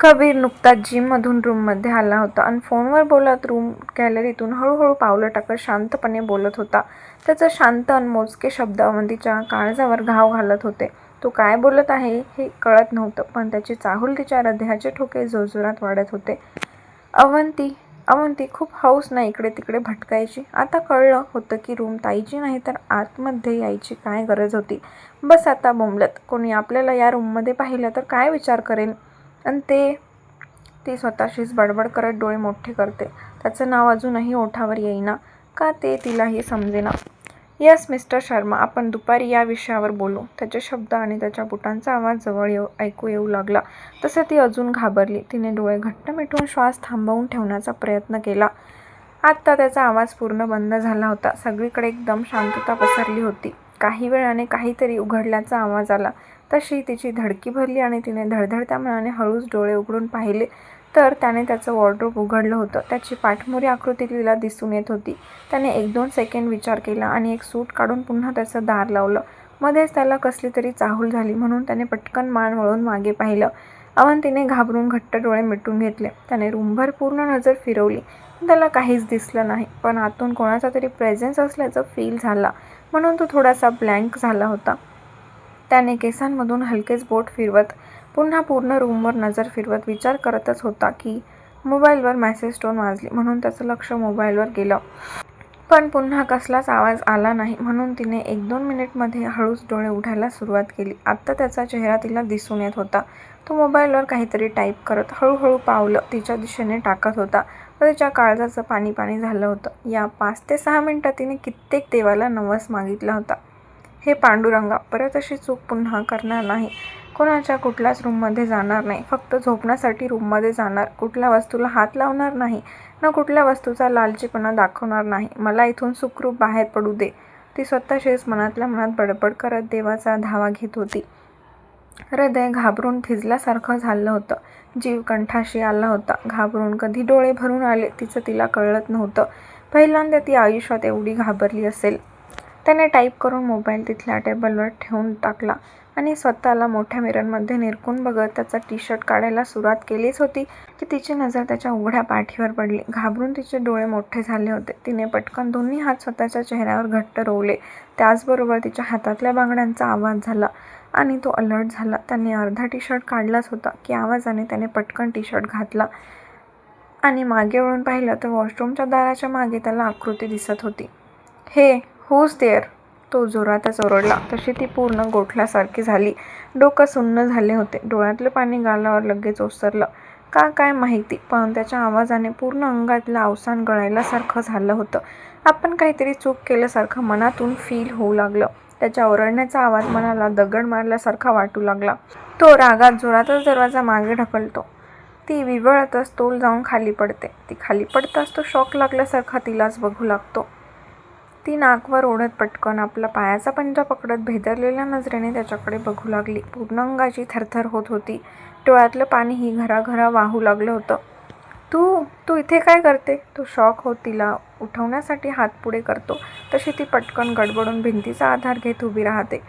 कबीर नुकताच जिममधून रूममध्ये आला होता. आणि फोनवर बोलत रूम गॅलरीतून हळूहळू पावलं टाकत शांतपणे बोलत होता. त्याचं शांत आणि मोजके शब्दावंतीच्या काळजावर घाव घालत होते. तो काय बोलत आहे हे कळत नव्हतं पण त्याची चाहूल तिच्या हृदयाचे ठोके जोरजोरात वाढत होते. अवंती अवंती खूप हौस ना इकडे तिकडे भटकायची. आता कळलं होतं की रूम ताईची नाही तर आतमध्ये यायची काय गरज होती. बस आता बोंबलत. कोणी आपल्याला या रूममध्ये पाहिलं तर काय विचार करेन? आणि ते ती स्वतःशीच बडबड करत डोळे मोठे करते. त्याचं नाव अजूनही ओठावर येईना. का ते तिलाही समजेना? यस मिस्टर शर्मा आपण दुपारी या विषयावर बोलू. त्याचे शब्द आणि त्याच्या बुटांचा आवाज जवळ येऊ ऐकू येऊ लागला. तसं ती अजून घाबरली. तिने डोळे घट्ट मिटून श्वास थांबवून ठेवण्याचा प्रयत्न केला. आत्ता त्याचा आवाज पूर्ण बंद झाला होता. सगळीकडे एकदम शांतता पसरली होती. काही वेळाने काहीतरी उघडल्याचा आवाज आला. तशी तिची धडकी भरली आणि तिने धडधडत्या मनाने हळूच डोळे उघडून पाहिले तर त्याने त्याचं वॉर्ड्रोप उघडलं होतं. त्याची पाठमोरी आकृती तिला दिसून येत होती. त्याने एक दोन सेकंड विचार केला आणि एक सूट काढून पुन्हा त्याचं दार लावलं. मध्येच त्याला कसली तरी चाहूल झाली म्हणून त्याने पटकन मान वळून मागे पाहिलं. अवंतीने घाबरून घट्ट डोळे मिटून घेतले. त्याने रूमभर पूर्ण नजर फिरवली. त्याला काहीच दिसलं नाही पण आतून कोणाचा तरी प्रेझेन्स असल्याचं फील झाला. म्हणून तो थोडासा ब्लँक झाला होता. त्याने केसांमधून हलकेच बोट फिरवत पुन्हा पूर्ण रूमवर नजर फिरवत विचार करतच होता की मोबाईलवर मॅसेज टोन वाजली. म्हणून त्याचं लक्ष मोबाईलवर गेलं. पण पुन्हा कसलाच आवाज आला नाही. म्हणून तिने एक दोन मिनिटमध्ये हळूच डोळे उठायला सुरुवात केली. आत्ता त्याचा चेहरा तिला दिसून येत होता. तो मोबाईलवर काहीतरी टाईप करत हळूहळू पावलं तिच्या दिशेने टाकत होता. व तिच्या काळजाचं पाणी पाणी झालं होतं. या पाच ते सहा मिनटात तिने कित्येक देवाला नवस मागितला होता. हे पांडुरंगा परत अशी चूक पुन्हा करणार नाही. कोणाच्या कुठल्याच रूममध्ये जाणार नाही. फक्त झोपण्यासाठी रूममध्ये जाणार. कुठल्या वस्तूला हात लावणार नाही. न कुठल्या वस्तूचा लालचीपणा दाखवणार नाही. मला इथून सुखरूप बाहेर पडू दे. ती स्वतःशीच मनातल्या मनात बडबड करत देवाचा धावा घेत होती. हृदय घाबरून थिजल्यासारखं झालं होतं. जीव कंठाशी आला होता. घाबरून कधी डोळे भरून आले तिचं तिला कळत नव्हतं. पहिल्यांदा ती आयुष्यात एवढी घाबरली असेल. त्याने टाईप करून मोबाईल तिथल्या टेबलवर ठेवून टाकला आणि स्वतःला मोठ्या मिररमध्ये निरकून बघत त्याचा टी शर्ट काढायला सुरुवात केलीच होती की तिची नजर त्याच्या उघड्या पाठीवर पडली. घाबरून तिचे डोळे मोठे झाले होते. तिने पटकन दोन्ही हात स्वतःच्या चेहऱ्यावर घट्ट रोवले. त्याचबरोबर तिच्या हातातल्या बांगड्यांचा आवाज झाला आणि तो अलर्ट झाला. त्याने अर्धा टी शर्ट काढलाच होता की आवाजाने त्याने पटकन टी शर्ट घातला आणि मागे वळून पाहिलं तर वॉशरूमच्या दाराच्या मागे त्याला आकृती दिसत होती. हे हुज देअर तो जोरातच ओरडला. तशी ती पूर्ण गोठल्यासारखी झाली. डोकं सुन्न झाले होते. डोळ्यातलं पाणी गालावर लगेच ओसरलं. का काय माहिती? पण त्याच्या आवाजाने पूर्ण अंगातलं अवसान गळायल्यासारखं झालं होतं. आपण काहीतरी चूक केल्यासारखं मनातून फील होऊ लागलं. त्याच्या ओरडण्याचा आवाज मनाला दगड मारल्यासारखा वाटू लागला. तो रागात जोरातच दरवाजा मागे ढकलतो. ती विवळतच तोल जाऊन खाली पडते. ती खाली पडताच तो शॉक लागल्यासारखा तिलाच बघू लागतो. ती नाकवर ओढत पटकन आपला पायाचा पंजा पकडत भेदरलेल्या नजरेने त्याच्याकडे बघू लागली. पूर्ण अंगाची थरथर होत होती. डोळ्यातलं पाणीही घराघरा वाहू लागलं होतं. तू तू इथे काय करते? तो शॉक होत तिला उठवण्यासाठी हात पुढे करतो. तशी ती पटकन गडबडून भिंतीचा आधार घेत उभी राहते.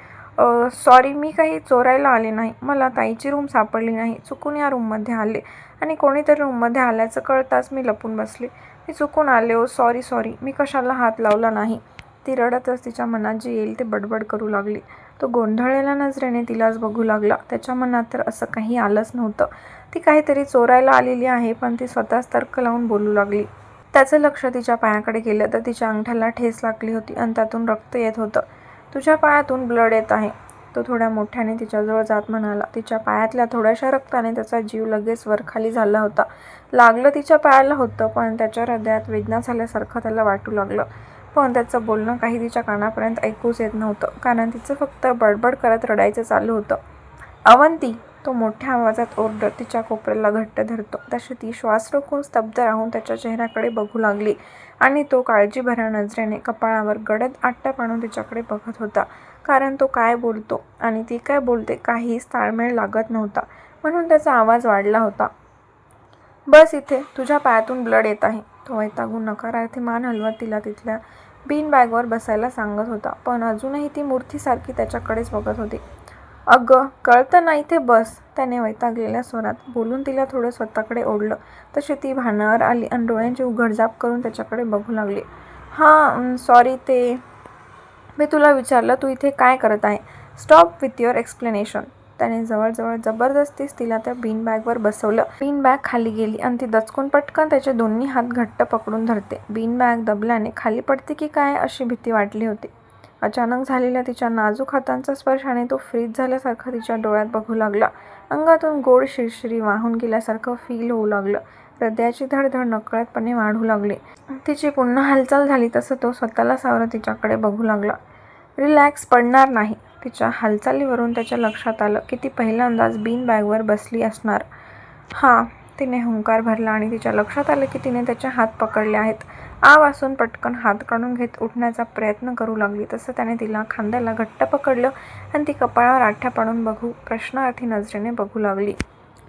सॉरी मी काही चोरायला आले नाही. मला ताईची रूम सापडली नाही. चुकून या रूममध्ये आले. आणि कोणीतरी रूममध्ये आल्याचं कळताच मी लपून बसले. मी चुकून आले. ओ सॉरी सॉरी. मी कशाला हात लावला नाही? ती रडतच तिच्या मनात जे येईल ते बडबड करू लागली. तो गोंधळलेल्या नजरेने तिलाच बघू लागला. त्याच्या मनात तर असं काही आलंच नव्हतं. ती काहीतरी चोरायला आलेली आहे पण ती स्वतःच तर्क लावून बोलू लागली. त्याचं लक्ष तिच्या पायाकडे गेलं तर तिच्या अंगठ्याला ठेस लागली होती आणि त्यातून रक्त येत होतं. तुझ्या पायातून ब्लड येत आहे. तो थोड्या मोठ्याने तिच्याजवळ जात म्हणाला. तिच्या पायातल्या थोड्याशा रक्ताने त्याचा जीव लगेच वरखाली झाला होता. लागलं तिच्या पायाला होतं पण त्याच्या हृदयात वेदना झाल्यासारखं त्याला वाटू लागलं. पण त्याचं बोलणं काही तिच्या कानापर्यंत ऐकूच येत नव्हतं. कारण तिचं फक्त बडबड करत रडायचं चालू होतं. अवंती तो मोठ्या आवाजात ओरडत तिच्या कोपऱ्याला घट्ट धरतो. तशी ती श्वास रोखून स्तब्ध राहून त्याच्या चेहऱ्याकडे बघू लागली. आणि तो काळजीभऱ्या नजरेने कपाळावर गडद आट्टा पाडून तिच्याकडे बघत होता. कारण तो काय बोलतो आणि ती काय बोलते काहीच ताळमेळ लागत नव्हता. म्हणून त्याचा आवाज वाढला होता. बस इथे तुझ्या पायातून ब्लड येत आहे. तो वैतागून नकारार्थी मान हलवत तिला तिथल्या बीन बॅगवर बसायला सांगत होता पण अजूनही ती मूर्तीसारखी त्याच्याकडेच बघत होती. अगं कळतं नाही ते बस. त्याने वैतागलेल्या स्वरात बोलून तिला थोडं स्वतःकडे ओढलं. तशी ती भानावर आली आणि डोळ्यांची उघडझाप करून त्याच्याकडे बघू लागली. हां सॉरी ते. मी तुला विचारलं तू इथे काय करत आहे? स्टॉप विथ युअर एक्सप्लेनेशन त्याने जवळजवळ जबरदस्तीच तिला त्या बीन बॅगवर बसवलं. बीन बॅग खाली गेली आणि ती दचकून पटकन त्याचे दोन्ही हात घट्ट पकडून धरते. बीन बॅग दबल्याने खाली पडते की काय अशी भीती वाटली होती. अचानक झालेल्या तिच्या नाजूक हातांचा स्पर्शाने तो फ्रीज झाल्यासारखा तिच्या डोळ्यात बघू लागला. अंगातून गोड शिरशिरी वाहून गेल्यासारखं फील होऊ लागलं. हृदयाची धडधड नकळतपणे वाढू लागली. तिची पुन्हा हालचाल झाली तसं तो स्वतःला सावरं तिच्याकडे बघू लागला. रिलॅक्स पडणार नाही. तिच्या हालचालीवरून त्याच्या लक्षात आलं की ती पहिल्यांदाच बीन बॅगवर बसली असणार. हां तिने हुंकार भरला आणि तिच्या लक्षात आलं की तिने त्याचे हात पकडले आहेत. आ वासून पटकन हात काढून घेत उठण्याचा प्रयत्न करू लागली तसं त्याने तिला खांद्याला घट्ट पकडलं आणि ती कपाळावर आठ्या पाडून बघू प्रश्नार्थी नजरेने बघू लागली.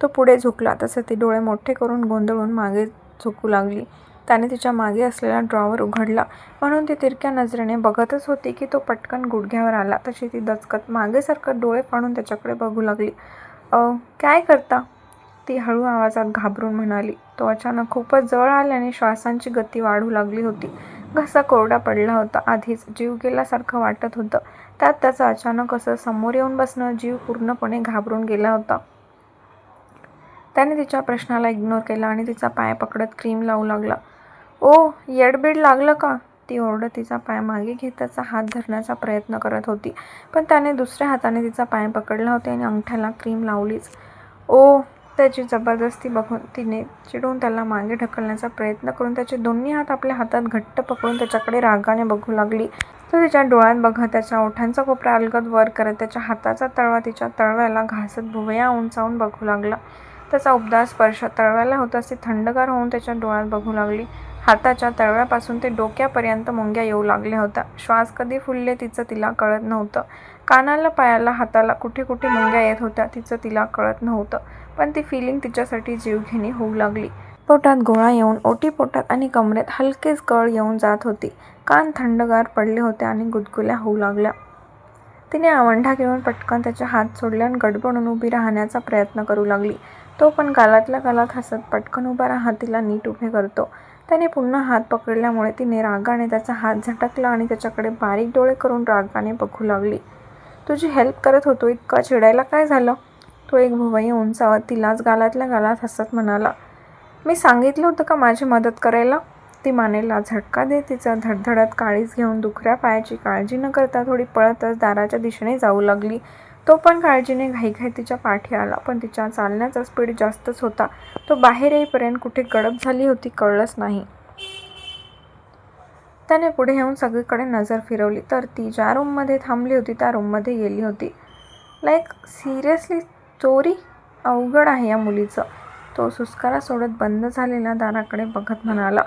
तो पुढे झुकला तसं ती डोळे मोठे करून गोंधळून मागे झुकू लागली. त्याने तिच्यामागे असलेला ड्रॉवर उघडला. म्हणून ती तिरक्या नजरेने बघतच होती की तो पटकन गुडघ्यावर आला. तशी ती दचकत मागे सरकत डोळे पाडून त्याच्याकडे बघू लागली. काय करता? ती हळू आवाजात घाबरून म्हणाली. तो अचानक खूपच जवळ आल्याने श्वासांची गती वाढू लागली होती. घसा कोरडा पडला होता. आधीच जीव गेल्यासारखं वाटत होतं. त्यात त्याचं अचानक असं समोर येऊन बसणं जीव पूर्णपणे घाबरून गेला होता. त्याने तिच्या प्रश्नाला इग्नोर केला आणि तिचा पाय पकडत क्रीम लावू लागला. ओ येडबीड लागलं का? ती ओरडत तिचा पाय मागे घेत त्याचा हात धरण्याचा प्रयत्न करत होती. पण त्याने दुसऱ्या हाताने तिचा पाय पकडला होता आणि अंगठ्याला क्रीम लावलीच. ओ त्याची जबरदस्ती बघून तिने चिडून त्याला मागे ढकलण्याचा प्रयत्न करून त्याचे दोन्ही हात आपल्या हातात घट्ट पकडून त्याच्याकडे रागाने बघू लागली. तो तिच्या डोळ्यात बघत त्याच्या ओठांचा कोपरा अलगद वर करत त्याच्या हाताचा तळवा तिच्या तळव्याला घासत भुवया उंचावून बघू लागला. त्याचा उबदार स्पर्श तळव्याला होताच ती थंडगार होऊन त्याच्या डोळ्यात बघू लागली. हाताच्या तळव्यापासून ते डोक्यापर्यंत मुंग्या येऊ लागल्या होत्या. श्वास कधी फुलले तिचं तिला कळत नव्हतं. कानाला पायाला हाताला कुठे कुठे मुंग्या येत होत्या तिचं तिला कळत नव्हतं. पण ती फिलिंग तिच्यासाठी जीवघेणी होऊ लागली. पोटात गोळा येऊन ओटी पोटात आणि कमरेत हलकेच कळ येऊन जात होती. कान थंडगार पडले होते आणि गुदगुल्या होऊ लागल्या. तिने आवंढा घेऊन पटकन त्याचे हात सोडले आणि गडबडून उभी राहण्याचा प्रयत्न करू लागली. तो पण गालातल्या गालात हसत पटकन उभा राहा तिला नीट उभे करतो. त्याने पुन्हा हात पकडल्यामुळे तिने रागाने त्याचा हात झटकला आणि त्याच्याकडे बारीक डोळे करून रागाने बघू लागली. तुझी हेल्प करत होतो इतका चिडायला काय झालं तो एक भुवई उंचावत तिलाच गालातल्या गालात हसत म्हणाला. मी सांगितलं होतं का माझी मदत करायला ती मानेला झटका देत तिचा धडधडत काळीच घेऊन दुखऱ्या पायाची काळजी न करता थोडी पळतच दाराच्या दिशेने जाऊ लागली. तो पण काळजीने घाईघाई तिच्या पाठी आला पण तिच्या चालण्याचा स्पीड जास्तच होता. तो बाहेर येईपर्यंत कुठे गडप झाली होती कळलंच नाही. त्याने पुढे येऊन सगळीकडे नजर फिरवली तर ती ज्या रूममध्ये थांबली होती त्या रूममध्ये गेली होती. लाईक सिरियसली चोरी अवघड आहे या मुलीचं. तो सुस्कारा सोडत बंद झालेल्या दाराकडे बघत म्हणाला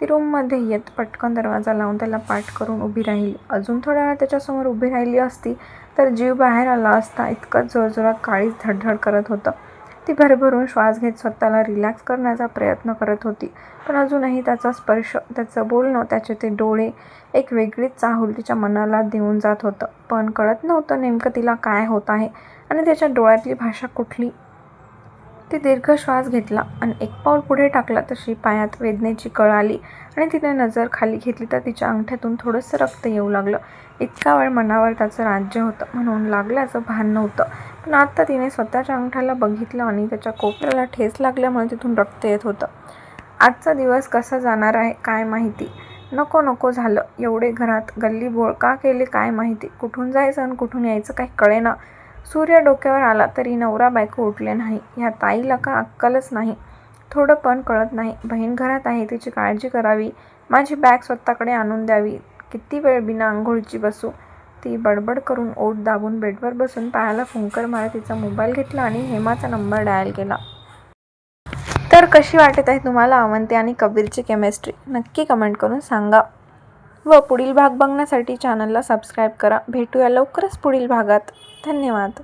ती रूममध्ये येत पटकन दरवाजा लावून त्याला पाठ करून उभी राहिली. अजून थोड्या वेळ त्याच्यासमोर उभी राहिली असती तर जीव बाहेर आला असता इतकंच जोरजोरात काळीच धडधड करत होतं. ती भरभरून श्वास घेत स्वतःला रिलॅक्स करण्याचा प्रयत्न करत होती. पण अजूनही त्याचा स्पर्श त्याचं बोलणं त्याचे ते डोळे एक वेगळीच चाहूल तिच्या मनाला देऊन जात होतं. पण कळत नव्हतं नेमकं तिला काय होत आहे आणि त्याच्या डोळ्यातली भाषा कुठली. ती दीर्घ श्वास घेतला आणि एक पाऊल पुढे टाकला तशी पायात वेदनेची कळ आली आणि तिने नजर खाली घेतली तर तिच्या अंगठ्यातून थोडंसं रक्त येऊ लागलं. इतका वेळ मनावर त्याचं राज्य होतं म्हणून लागल्याचं भान नव्हतं. पण आत्ता तिने स्वतःच्या अंगठ्याला बघितलं आणि त्याच्या कोपऱ्याला ठेस लागल्यामुळे तिथून रक्त येत होतं. आजचा दिवस कसा जाणार आहे काय माहिती? नको नको झालं. एवढे घरात गल्लीबोळ का केले काय माहिती? कुठून जायचं आणि कुठून यायचं काही कळेना. सूर्य डोक्यावर आला तरी नवरा बायको उठले नाही. ह्या ताईला का अक्कलच नाही? थोडं पण कळत नाही. बहीण घरात आहे तिची काळजी करावी. माझी बॅग स्वतःकडे आणून द्यावी. किती वेळ बिना आंघोळीची बसू? ती बडबड करून ओठ दाबून बेडवर बसून पायाला फुंकर मारत तिचा मोबाईल घेतला आणि हेमाचा नंबर डायल केला. तर कशी वाटत आहे तुम्हाला अवंती आणि कबीरची केमिस्ट्री नक्की कमेंट करून सांगा. व पुढील भाग बघण्यासाठी चॅनलला सबस्क्राईब करा. भेटूया लवकरच पुढील भागात. धन्यवाद.